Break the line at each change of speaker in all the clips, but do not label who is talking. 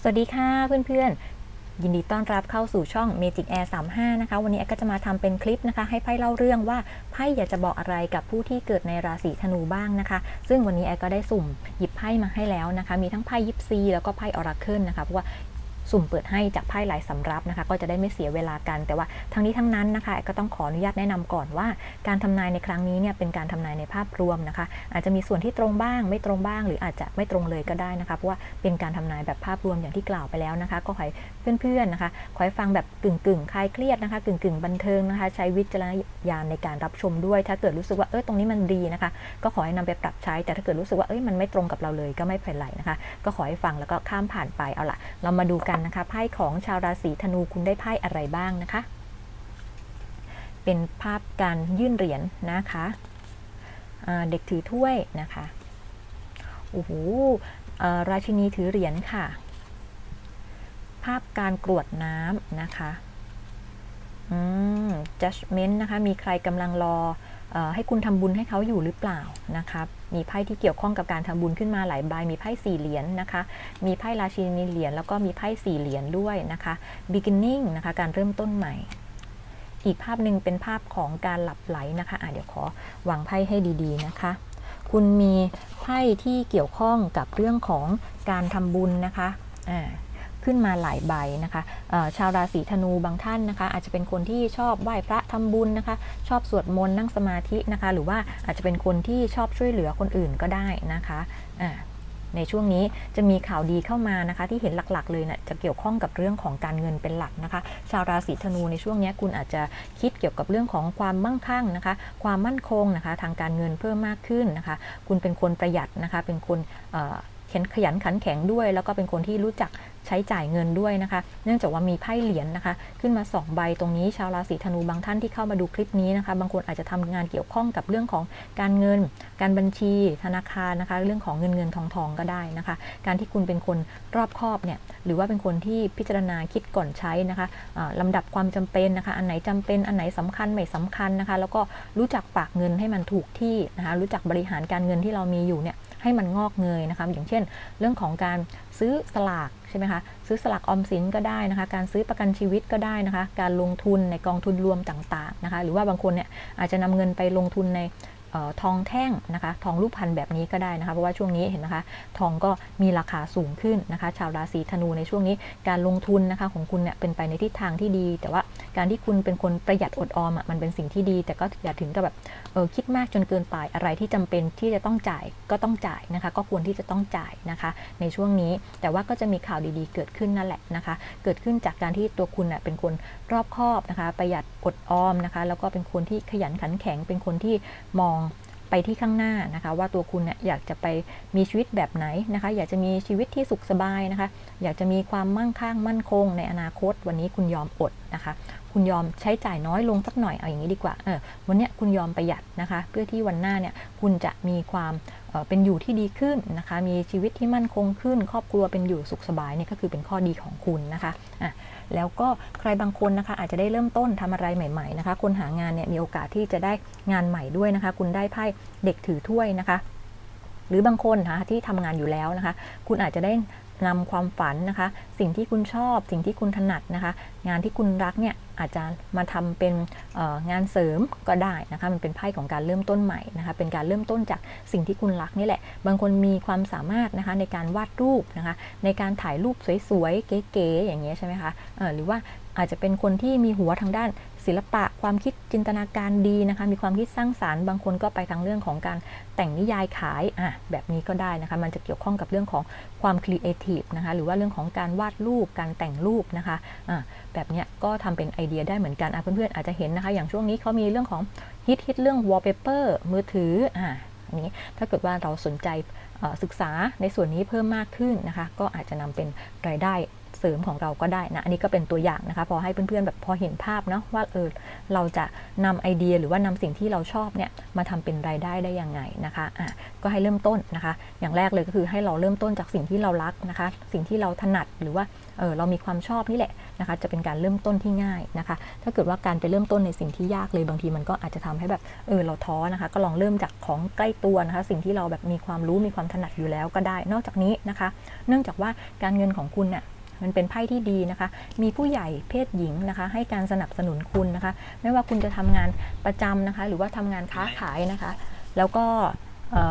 สวัสดีค่ะเพื่อนๆ ยินดีต้อนรับเข้าสู่ช่อง Magic Air 35 นะคะ วันนี้ก็จะมาทำเป็นคลิปนะคะ ให้ไพ่เล่าเรื่องว่าไพ่อยากจะบอกอะไรกับผู้ที่เกิดในราศีธนูบ้างนะคะ ซึ่งวันนี้แอฟก็ได้สุ่มหยิบไพ่มาให้แล้วนะคะ มีทั้งไพ่ยิปซีแล้วก็ไพ่ออราเคิลนะคะ เพราะว่า สุ่มเปิดให้จากไพ่หลายสำรับนะคะ ก็จะได้ไม่เสียเวลากัน แต่ว่าทั้งนี้ทั้งนั้นนะคะ ก็ต้องขออนุญาตแนะนำก่อนว่า การทำนายในครั้งนี้เนี่ยเป็นการทำนายในภาพรวมนะคะ อาจจะมีส่วนที่ตรงบ้าง ไม่ตรงบ้าง หรืออาจจะไม่ตรงเลยก็ได้นะคะเพราะว่าเป็นการทำนายแบบภาพรวมอย่างที่กล่าวไปแล้วนะคะ ก็ขอให้เพื่อนๆนะคะขอให้ฟังแบบกึ่งกึ่งๆคลายเครียดนะคะกึ่งกึ่งๆบันเทิงนะคะ ใช้วิจารณญาณในการรับชมด้วย ถ้าเกิดรู้สึกว่าเออตรงนี้มันดีนะคะ ก็ขอให้นำไปปรับใช้ แต่ถ้าเกิดรู้สึกว่าเอ้ยมันไม่ตรงกับเราเลยก็ไม่เป็นไรนะคะ ก็ขอให้ฟังแล้วก็ข้ามผ่านไปเอาละเรามาดูกันนะคะไพ่ของชาวราศีธนูคุณได้ไพ่อะไรบ้างนะคะ เป็นภาพการยื่นเหรียญนะคะเด็กถือถ้วยนะคะโอ้โหราชินีถือเหรียญค่ะ ภาพการกรวดน้ำนะคะ อืม judgment นะคะ มีใครกำลังรอ ให้คุณทำบุญให้เขาอยู่หรือเปล่านะคะมีไพ่ที่เกี่ยวข้องกับการทำบุญขึ้นมาหลายใบมีไพ่สี่เหรียญนะคะ มีไพ่ราชินีเหรียญแล้วก็มีไพ่สี่เหรียญด้วยนะคะ beginning นะคะการเริ่มต้นใหม่ อีกภาพหนึ่งเป็นภาพของการหลับไหลนะคะอะเดี๋ยวขอวางไพ่ให้ดีๆนะคะ คุณมีไพ่ที่เกี่ยวข้องกับเรื่องของการทำบุญนะคะอ่า ขึ้นมาหลายใบนะคะชาวราศีธนูบางท่านนะคะ อาจจะเป็นคนที่ชอบไหว้พระทำบุญนะคะ ชอบสวดมนต์นั่งสมาธินะคะ หรือว่าอาจจะเป็นคนที่ชอบช่วยเหลือคนอื่นก็ได้นะคะในช่วงนี้จะมีข่าวดีเข้ามานะคะ ที่เห็นหลักๆ เลยนะ่ะจะเกี่ยวข้องกับเรื่องของการเงินเป็นหลักนะคะ ชาวราศีธนูในช่วงนี้คุณอาจจะคิดเกี่ยวกับเรื่องของความมั่งคั่งนะคะ ความมั่นคงนะคะ ทางการเงินเพิ่มมากขึ้นนะคะ คุณเป็นคนประหยัดนะคะ เป็นคนเข็นขยันขันแข็งด้วย แล้วก็เป็นคนที่รู้จักใช้จ่ายเงินด้วยนะคะ เนื่องจากว่ามีไพ่เหรียญนะคะ ขึ้นมา 2 ใบตรงนี้ชาวราศีธนูบางท่านที่เข้ามาดูคลิปนี้นะคะ บางคนอาจจะทำงานเกี่ยวข้องกับเรื่องของการเงิน การบัญชี ธนาคารนะคะ เรื่องของเงินเงินทองทองก็ได้นะคะ การที่คุณเป็นคนรอบคอบเนี่ยหรือว่าเป็นคนที่พิจารณาคิดก่อนใช้นะคะอ่าลำดับความจำเป็นนะคะ อันไหนจำเป็นอันไหนสำคัญไม่สำคัญนะคะ แล้วก็รู้จักฝากเงินให้มันถูกที่นะคะ รู้จักบริหารการเงินที่เรามีอยู่เนี่ย ให้มันงอกเงยนะคะอย่างเช่น เรื่องของการซื้อสลากใช่ไหมคะซื้อสลากออมสินก็ได้นะคะ การซื้อประกันชีวิตก็ได้นะคะ การลงทุนในกองทุนรวมต่างๆนะคะ หรือว่าบางคนเนี่ยอาจจะนำเงินไปลงทุนใน ทองแท่งนะคะทองรูปพันแบบนี้ก็ได้นะคะ เพราะว่าช่วงนี้เห็นนะคะ ทองก็มีราคาสูงขึ้นนะคะ ชาวราศีธนูในช่วงนี้การลงทุนนะคะของคุณเนี่ยเป็นไปในทิศทางที่ดี แต่ว่าการที่คุณเป็นคนประหยัดอดออมอะมันเป็นสิ่งที่ดี แต่ก็อย่าถึงกับแบบเออคิดมากจนเกินไปอะไรที่จำเป็นที่จะต้องจ่ายก็ต้องจ่ายนะคะ ก็ควรที่จะต้องจ่ายนะคะ ในช่วงนี้แต่ว่าก็จะมีข่าวดีๆ เกิดขึ้นนั่นแหละนะคะ เกิดขึ้นจากการที่ตัวคุณน่ะเป็นคนรอบคอบนะคะ ประหยัดอดออมนะคะ แล้วก็เป็นคนที่ขยันขันแข็งเป็นคนที่มอง ไปที่ข้างหน้านะคะ ว่าตัวคุณเนี่ยอยากจะไปมีชีวิตแบบไหนนะคะ อยากจะมีชีวิตที่สุขสบายนะคะ อยากจะมีความมั่งคั่งมั่นคงในอนาคตวันนี้คุณยอมอดนะคะ คุณยอมใช้จ่ายน้อยลงสักหน่อยเอาอย่างนี้ดีกว่าเออวันเนี้ยคุณยอมประหยัดนะคะ เพื่อที่วันหน้าเนี่ยคุณจะมีความเอ่อเป็นอยู่ที่ดีขึ้นนะคะ มีชีวิตที่มั่นคงขึ้น ครอบครัวเป็นอยู่สุขสบายเนี่ยก็คือเป็นข้อดีของคุณนะคะอะแล้วก็ใครบางคนนะคะอาจจะได้เริ่มต้นทำอะไรใหม่ๆนะคะ คนหางานเนี่ยมีโอกาสที่จะได้งานใหม่ด้วยนะคะ คุณได้ไพ่เด็กถือถ้วยนะคะหรือบางคนนะคะที่ทำงานอยู่แล้วนะคะ คุณอาจจะได้ นำความฝันนะคะ สิ่งที่คุณชอบ สิ่งที่คุณถนัดนะคะ งานที่คุณรักเนี่ยอาจจะมาทำเป็นงานเสริมก็ได้นะคะ มันเป็นไพ่ของการเริ่มต้นใหม่นะคะ เป็นการเริ่มต้นจากสิ่งที่คุณรักนี่แหละ บางคนมีความสามารถนะคะในการวาดรูปนะคะ ในการถ่ายรูปสวยๆ เก๋ๆอย่างเงี้ยใช่ไหมคะหรือว่าอาจจะเป็นคนที่มีหัวทางด้าน ศิลปะความคิดจินตนาการดีนะคะ มีความคิดสร้างสารรค์บางคนก็ไปทางเรื่องของการแต่งนิยายขายอะแบบนี้ก็ได้นะคะ มันจะเกี่ยวข้องกับเรื่องของความครีเอทีฟนะคะ หรือว่าเรื่องของการวาดรูป การแต่งรูปนะคะอะแบบเนี้ยก็ทำเป็นไอเดียได้เหมือนกันอะเพื่อนๆอาจจะเห็นนะคะ อย่างช่วงนี้เขามีเรื่องของฮิตฮิตเรื่อง wallpaper มือถืออะนี้ถ้าเกิดว่าเราสนใจศึกษาในส่วนนี้เพิ่มมากขึ้นนะคะ ก็อาจจะนำเป็นรายได้ เสริมของเราก็ได้นะ อันนี้ก็เป็นตัวอย่างนะคะ พอให้เพื่อนๆแบบพอเห็นภาพเนาะว่าเออเราจะนำไอเดียหรือว่านำสิ่งที่เราชอบเนี่ยมาทำเป็นรายได้ได้ยังไงนะคะอะก็ให้เริ่มต้นนะคะ อย่างแรกเลยก็คือให้เราเริ่มต้นจากสิ่งที่เรารักนะคะ สิ่งที่เราถนัดหรือว่าเออเรามีความชอบนี่แหละนะคะ จะเป็นการเริ่มต้นที่ง่ายนะคะ ถ้าเกิดว่าการไปเริ่มต้นในสิ่งที่ยากเลยบางทีมันก็อาจจะทำให้แบบเออเราท้อนะคะ ก็ลองเริ่มจากของใกล้ตัวนะคะ สิ่งที่เราแบบมีความรู้มีความถนัดอยู่แล้วก็ได้ นอกจากนี้นะคะ เนื่องจากว่าการเงินของคุณเนี่ย มันเป็นไพ่ที่ดีนะคะ มีผู้ใหญ่เพศหญิงนะคะ ให้การสนับสนุนคุณนะคะ ไม่ว่าคุณจะทำงานประจำนะคะ หรือว่าทำงานค้าขายนะคะ แล้วก็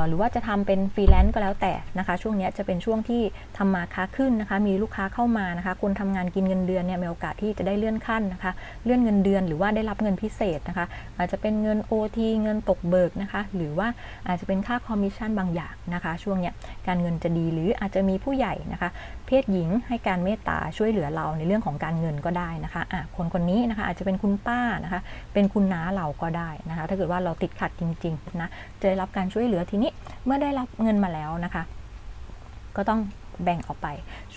หรือว่าจะทำเป็นฟรีแลนซ์ก็แล้วแต่นะคะ ช่วงนี้จะเป็นช่วงที่ทำมาค้าขึ้นนะคะ มีลูกค้าเข้ามานะคะ คนทำงานกินเงินเดือนเนี่ยมีโอกาสที่จะได้เลื่อนขั้นนะคะ เลื่อนเงินเดือนหรือว่าได้รับเงินพิเศษนะคะ อาจจะเป็นเงิน OT เงินตกเบิกนะคะ หรือว่าอาจจะเป็นค่าคอมมิชชั่นบางอย่างนะคะ ช่วงเนี้ยการเงินจะดีหรืออาจจะมีผู้ใหญ่นะคะเพศหญิงให้การเมตตาช่วยเหลือเราในเรื่องของการเงินก็ได้นะคะอะคนคนนี้นะคะอาจจะเป็นคุณป้านะคะ เป็นคุณน้าเราก็ได้นะคะ ถ้าเกิดว่าเราติดขัดจริงๆนะจะได้รับการช่วยเหลือทีนี้เมื่อได้รับเงินมาแล้วนะคะ ก็ต้องแบ่งออกไป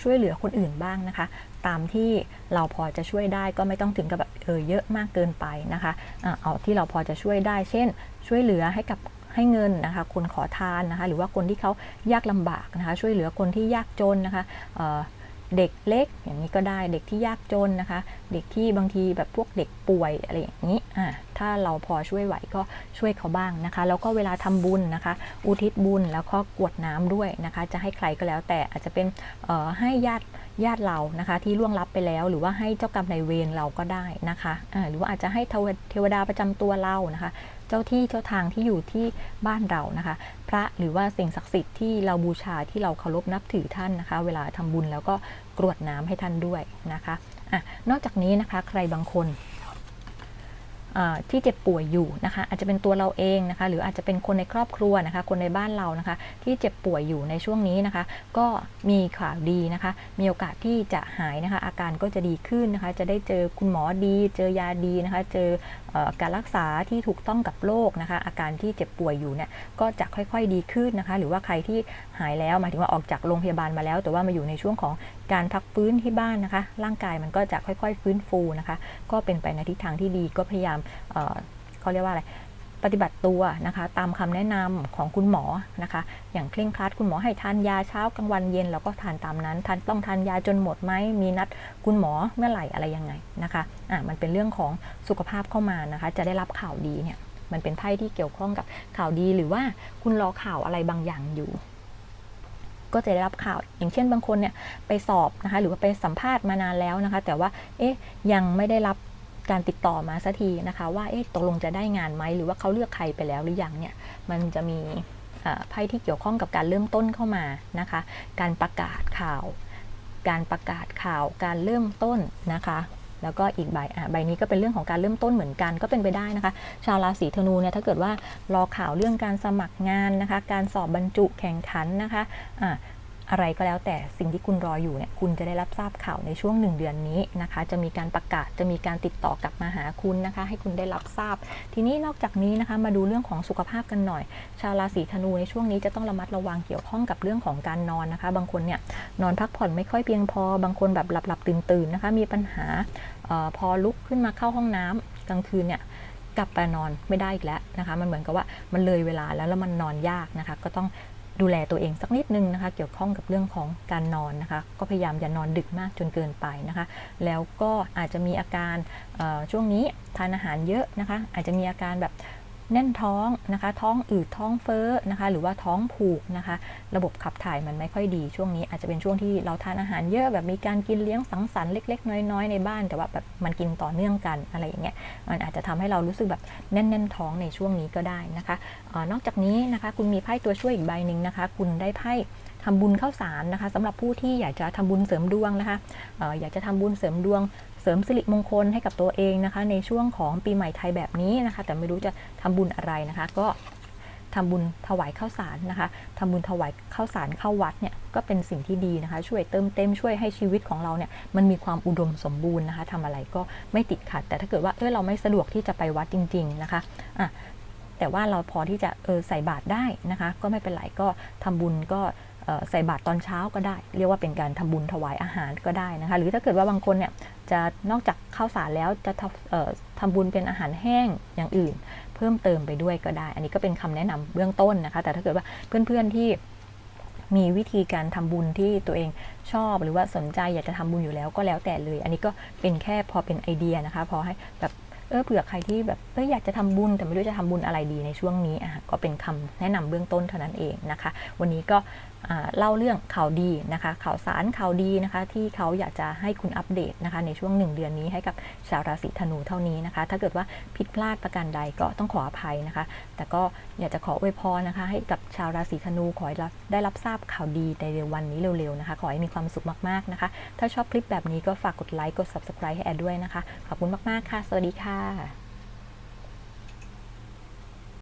ช่วยเหลือคนอื่นบ้างนะคะ ตามที่เราพอจะช่วยได้ก็ไม่ต้องถึงกับแบบเออเยอะมากเกินไปนะคะอะเอาที่เราพอจะช่วยได้ เช่น ช่วยเหลือให้กับ ให้เงินนะคะคนขอทานนะคะหรือว่าคนที่เขายากลำบากนะคะช่วยเหลือคนที่ยากจนนะคะเเด็กเล็กอย่างนี้ก็ได้เด็กที่ยากจนนะคะ เด็กที่บางทีแบบพวกเด็กป่วยอะไรอย่างนี้อ่าถ้าเราพอช่วยไหวก็ช่วยเขาบ้างนะคะ แล้วก็เวลาทำบุญนะคะ อุทิศบุญแล้วก็กวดน้ำด้วยนะคะ จะให้ใครก็แล้วแต่อาจจะเป็นให้ญาติญาติเรานะคะ ที่ล่วงลับไปแล้วหรือว่าให้เจ้ากรรมนายเวรเราก็ได้นะคะอ่าหรือว่าอาจจะให้เทวเทวดาประจำตัวเรานะคะ เจ้าที่เจ้าทางที่อยู่ที่บ้านเรานะคะ พระหรือว่าสิ่งศักดิ์สิทธิ์ที่เราบูชาที่เราเคารพนับถือท่านนะคะ เวลาทำบุญแล้วก็กรวดน้ำให้ท่านด้วยนะคะอะนอกจากนี้นะคะใครบางคน ที่เจ็บป่วยอยู่นะคะอาจจะเป็นตัวเราเองนะคะหรืออาจจะเป็นคนในครอบครัวนะคะคนในบ้านเรานะคะที่เจ็บป่วยอยู่ในช่วงนี้นะคะ ก็มีข่าวดีนะคะ มีโอกาสที่จะหายนะคะ อาการก็จะดีขึ้นนะคะ จะได้เจอคุณหมอดี เจอยาดีนะคะ เจอการรักษาที่ถูกต้องกับโรคนะคะ อาการที่เจ็บป่วยอยู่เนี่ยก็จะค่อยๆดีขึ้นนะคะ หรือว่าใครที่หายแล้วหมายถึงว่าออกจากโรงพยาบาลมาแล้ว แต่ว่ามาอยู่ในช่วงของ การพักฟื้นที่บ้านนะคะ ร่างกายมันก็จะค่อยๆ ฟื้นฟูนะคะ ก็เป็นไปในทิศทางที่ดีก็พยายามเเขาเรียกว่าอะไรปฏิบัติตัวนะคะตามคำแนะนำของคุณหมอนะคะ อย่างเคร่งครัดคุณหมอให้ทานยาเช้ากลางวันเย็นเราก็ทานตามนั้นทานต้องทานยาจนหมดไหมมีนัดคุณหมอเมื่อไหร่อะไรยังไงนะคะอะมันเป็นเรื่องของสุขภาพเข้ามานะคะ จะได้รับข่าวดีเนี่ยมันเป็นไพ่ที่เกี่ยวข้องกับข่าวดีหรือว่าคุณรอข่าวอะไรบางอย่างอยู่ ก็จะได้รับข่าว อย่างเช่นบางคนเนี่ยไปสอบนะคะหรือว่าไปสัมภาษณ์มานานแล้วนะคะ แต่ว่าเอ๊ะยังไม่ได้รับการติดต่อมาสักทีนะคะ ว่าเอ๊ะตกลงจะได้งานไหมหรือว่าเขาเลือกใครไปแล้วหรือยังเนี่ยมันจะมีอ่อไพ่ที่เกี่ยวข้องกับการเริ่มต้นเข้ามานะคะ การประกาศข่าว การประกาศข่าวการเริ่มต้นนะคะ แล้วก็อีกใบอะใบนี้ก็เป็นเรื่องของการเริ่มต้นเหมือนกันก็เป็นไปได้นะคะ ชาวราศีธนูเนี่ยถ้าเกิดว่ารอข่าวเรื่องการสมัครงานนะคะ การสอบบรรจุแข่งขันนะคะอะ อะไรก็แล้วแต่สิ่งที่คุณรออยู่เนี่ยคุณจะได้รับทราบข่าวในช่วงหนึ่งเดือนนี้นะคะ จะมีการประกาศจะมีการติดต่อกลับมาหาคุณนะคะ ให้คุณได้รับทราบ ทีนี้นอกจากนี้นะคะ มาดูเรื่องของสุขภาพกันหน่อย ชาวราศีธนูในช่วงนี้จะต้องระมัดระวังเกี่ยวข้องกับเรื่องของการนอนนะคะ บางคนเนี่ยนอนพักผ่อนไม่ค่อยเพียงพอ บางคนแบบหลับหลับตื่นตื่นนะคะ มีปัญหาออพอลุกขึ้นมาเข้าห้องน้ำกลางคืนเนี่ยกลับไปนอนไม่ได้อีกแล้วนะคะ มันเหมือนกับว่ามันเลยเวลาแล้วแล้วมันนอนยากนะคะ ก็ต้อง ดูแลตัวเองสักนิดนึงนะคะ เกี่ยวข้องกับเรื่องของการนอนนะคะ ก็พยายามอย่านอนดึกมากจนเกินไปนะคะ แล้วก็อาจจะมีอาการช่วงนี้ทานอาหารเยอะนะคะ อาจจะมีอาการแบบ แน่นท้องนะคะ ท้องอืดท้องเฟ้อนะคะ หรือว่าท้องผูกนะคะ ระบบขับถ่ายมันไม่ค่อยดีช่วงนี้อาจจะเป็นช่วงที่เราทานอาหารเยอะแบบมีการกินเลี้ยงสังสรรค์เล็ก ๆ น้อยๆในบ้าน แต่ว่าแบบมันกินต่อเนื่องกันอะไรอย่างเงี้ยมันอาจจะทำให้เรารู้สึกแบบแน่นๆท้องในช่วงนี้ก็ได้นะคะออนอกจากนี้นะคะ คุณมีไพ่ตัวช่วยอีกใบหนึ่งนะคะ คุณได้ไพ่ ทำบุญเข้าสารนะคะสำหรับผู้ที่อยากจะทำบุญเสริมดวงนะคะอออยากจะทำบุญเสริมดวง เสริมสิริมงคลให้กับตัวเองนะคะ ในช่วงของปีใหม่ไทยแบบนี้นะคะ แต่ไม่รู้จะทำบุญอะไรนะคะ ก็ทำบุญถวายข้าวสารนะคะทำบุญถวายข้าวสารเข้าวัดเนี่ยก็เป็นสิ่งที่ดีนะคะ ช่วยเติมเต็มช่วยให้ชีวิตของเราเนี่ยมันมีความอุดมสมบูรณ์นะคะทำอะไรก็ไม่ติดขัด แต่ถ้าเกิดว่าเออเราไม่สะดวกที่จะไปวัดจริง ๆนะคะอะ แต่ว่าเราพอที่จะเออใส่บาตรได้นะคะ ก็ไม่เป็นไรก็ทำบุญก็ใส่บาตรตอนเช้าก็ได้ เรียกว่าเป็นการทำบุญถวายอาหารก็ได้นะคะ หรือถ้าเกิดว่าบางคนเนี่ยจะนอกจากข้าวสารแล้วจะทำทำบุญเป็นอาหารแห้งอย่างอื่น เพิ่มเติมไปด้วยก็ได้ อันนี้ก็เป็นคำแนะนำเบื้องต้นนะคะ แต่ถ้าเกิดว่าเพื่อนๆที่มีวิธีการทำบุญที่ตัวเองชอบหรือว่าสนใจอยากจะทำบุญอยู่แล้วก็แล้วแต่เลย อันนี้ก็เป็นแค่พอเป็นไอเดียนะคะ พอให้แบบ เออเผื่อใครที่แบบเอออยากจะทำบุญแต่ไม่รู้จะทำบุญอะไรดีในช่วงนี้อะก็เป็นคำแนะนำเบื้องต้นเท่านั้นเองนะคะ วันนี้ก็เล่าเรื่องข่าวดีนะคะข่าวสารข่าวดีนะคะที่เขาอยากจะให้คุณอัปเดตนะคะในช่วงหนึ่งเดือนนี้ให้กับชาวราศีธนูเท่านี้นะคะถ้าเกิดว่าผิดพลาดประการใดก็ต้องขออภัยนะคะ แต่ก็อยากจะขออวยพรนะคะให้กับชาวราศีธนูขอให้รับได้รับทราบข่าวดีในเร็ววันนี้เร็วๆนะคะขอให้มีความสุขมากๆนะคะ ถ้าชอบคลิปแบบนี้ก็ฝากกดไลค์กด subscribe ให้แอดด้วยนะคะขอบคุณมากๆค่ะ สวัสดีค่ะ